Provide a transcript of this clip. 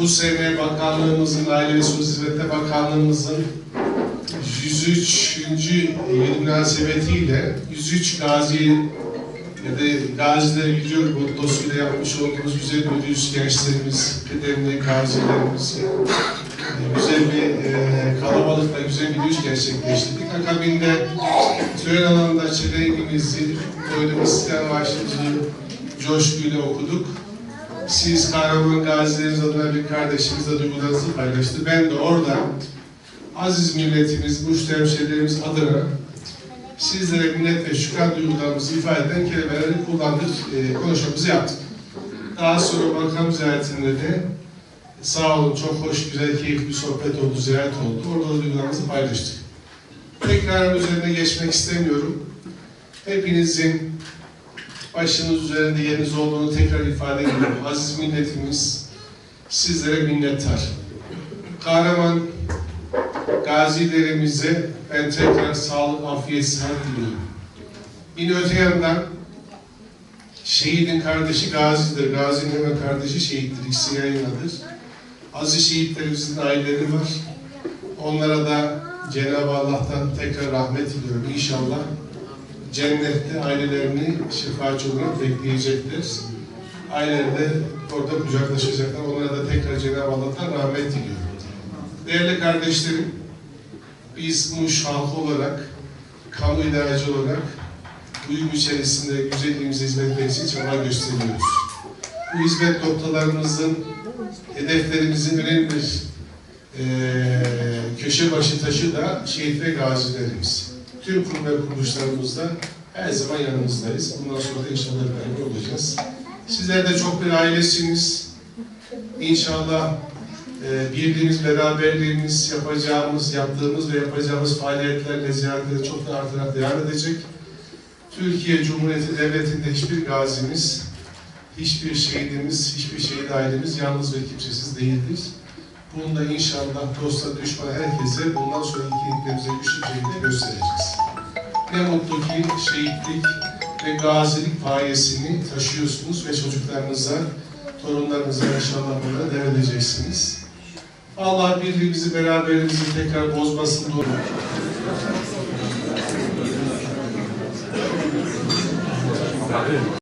bu sene bakanlığımızın, Aile ve Sosyal Hizmetler Bakanlığımızın 103. yıl münasebetiyle 103 gazi ya da gaziler gidiyor mottosuyla yapmış olduğumuz güzel ödülüs gençlerimiz, kıdemli gazilerimiz, güzel bir e, kalabalıkla güzel bir yürüyüş gerçekleştirdik. Akabinde tören alanında çeleğimizi böyle İstiklal Marşı'nı coşkuyla okuduk. Siz kahraman gazileriniz adına bir kardeşimizle duygularınızı paylaştı. Ben de orada aziz milletimiz, müşteri hemşehrilerimiz adına sizlere minnet ve şükran duygularımızı ifade eden kelimeleri kullandık, e, konuşmamızı yaptık. Daha sonra makam ziyaretinde de sağ olun, çok hoş, güzel, keyifli bir sohbet oldu, ziyaret oldu. Orada da duygularımızı paylaştık. Tekrar üzerine geçmek istemiyorum. Hepinizin başınız üzerinde yeriniz olduğunu tekrar ifade ediyorum. Aziz milletimiz sizlere minnettar. Kahraman gazilerimize ben tekrar sağlık, afiyet, sıhhat diliyorum. Bir öte yandan şehidin kardeşi gazidir. Gazinin hemen kardeşi şehittir. İkisi yan. Aziz şehitlerimizin aileleri var. Onlara da Cenab-ı Allah'tan tekrar rahmet diliyorum. İnşallah cennette ailelerini şefaatçi olarak bekleyecekler. Aileleri orada kucaklaşacaklar. Onlara da tekrar Cenab-ı Allah'tan rahmet diliyorum. Değerli kardeşlerim, biz Muş halkı olarak, kamu idareci olarak uyum içerisinde güzelliğimize hizmet etmek için çaba gösteriyoruz. Bu hizmet noktalarımızın, hedeflerimizin önemli bir eee, köşe başı taşı da şehit ve gazilerimiz. Tüm kurum ve kuruluşlarımızda her zaman yanımızdayız. Bundan sonra da inşallah beraber olacağız. Sizler de çok bir ailesiniz. İnşallah e, birliğimiz, beraberliğimiz, yapacağımız, yaptığımız ve yapacağımız faaliyetlerle, ziyaretleri çok da artarak devam edecek. Türkiye Cumhuriyeti Devleti'nde hiçbir gazimiz, hiçbir şehidimiz, hiçbir şehit ailemiz yalnız ve kimsesiz değildir. Bunu da inşallah dosta, düşmana, herkese bundan sonraki iyiliklerimize güçlü şekilde göstereceğiz. Ne mutlu ki şehitlik ve gazilik payesini taşıyorsunuz ve çocuklarınıza, torunlarınıza inşallah bunları devredeceksiniz. Allah birliğimizi, beraberliğimizi tekrar bozmasın. Doğru.